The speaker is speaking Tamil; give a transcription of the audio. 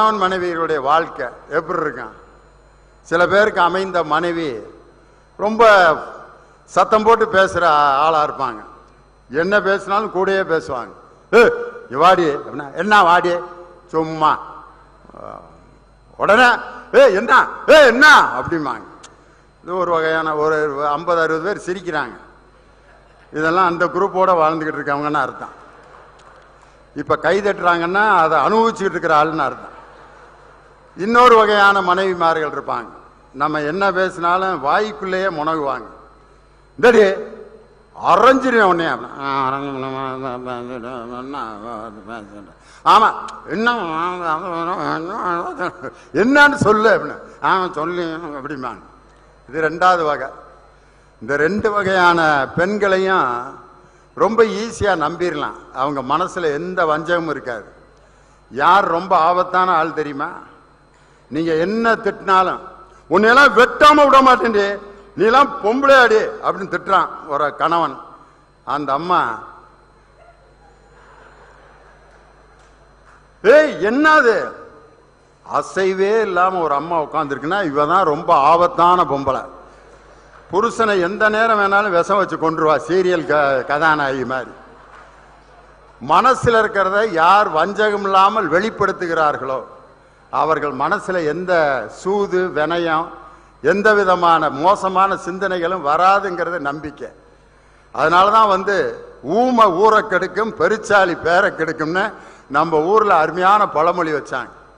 கணவன் மனைவிகளுடைய வாழ்க்கை எப்படி இருக்கும்? சில பேருக்கு அமைந்த மனைவி ரொம்ப சத்தம் போட்டு பேசுகிற ஆளாக இருப்பாங்க. என்ன பேசினாலும் கூடயே பேசுவாங்க. ஏ வாடி. அப்படின்னா என்ன வாடி? சும்மா. உடனே ஏ என்ன? ஏ என்ன? அப்படிம்பாங்க. இது ஒரு வகையான ஒரு ஐம்பது அறுபது பேர் சிரிக்கிறாங்க. இதெல்லாம் அந்த குரூப்போட வாழ்ந்துக்கிட்டு இருக்கவங்கன்னு அர்த்தம். இப்போ கை தட்டுறாங்கன்னா அதை அனுபவிச்சுக்கிட்டு இருக்கிற ஆளுன்னு அர்த்தம். இன்னொரு வகையான மனைவிமார்கள் இருப்பாங்க. நம்ம என்ன பேசினாலும் வாய்க்குள்ளேயே முனகுவாங்க. இந்தடி அரைஞ்சிருவேன் உடனே ஆமா என்ன என்னன்னு சொல்லு அப்படின்னு. ஆமாம் சொல்லி அப்படிம்பாங்க. இது ரெண்டாவது வகை. இந்த ரெண்டு வகையான பெண்களையும் ரொம்ப ஈஸியாக நம்பிடலாம் அவங்க மனசில் எந்த வஞ்சகமும் இருக்காது. யார் ரொம்ப ஆபத்தான ஆள் தெரியுமா? நீங்கள் என்ன திட்டினாலும் உன்னையெல்லாம் வெட்டாம விட மாட்டேன் நீ எல்லாம் பொம்பளை அடி அப்படின்னு திட்டுறான் ஒரு கணவன். அந்த அம்மா ஏய் என்னது? அசைவே இல்லாம ஒரு அம்மா உட்காந்துருக்குன்னா இவ தான் ரொம்ப ஆபத்தான பொம்பளை. புருஷனை எந்த நேரம் வேணாலும் விஷம் வச்சு கொண்டுருவா சீரியல் க கதாநாயகி மாதிரி. மனசில் இருக்கிறத யார் வஞ்சகம் இல்லாமல் வெளிப்படுத்துகிறார்களோ அவர்கள் மனசில் எந்த சூது வினயம் எந்த விதமான மோசமான சிந்தனைகளும் வராதுங்கிறது நம்பிக்கை. அதனால தான் வந்து ஊமை ஊரை கெடுக்கும் பெருச்சாலி பேரை கெடுக்கும்னு நம்ம ஊரில் அருமையான பழமொழி வச்சாங்க.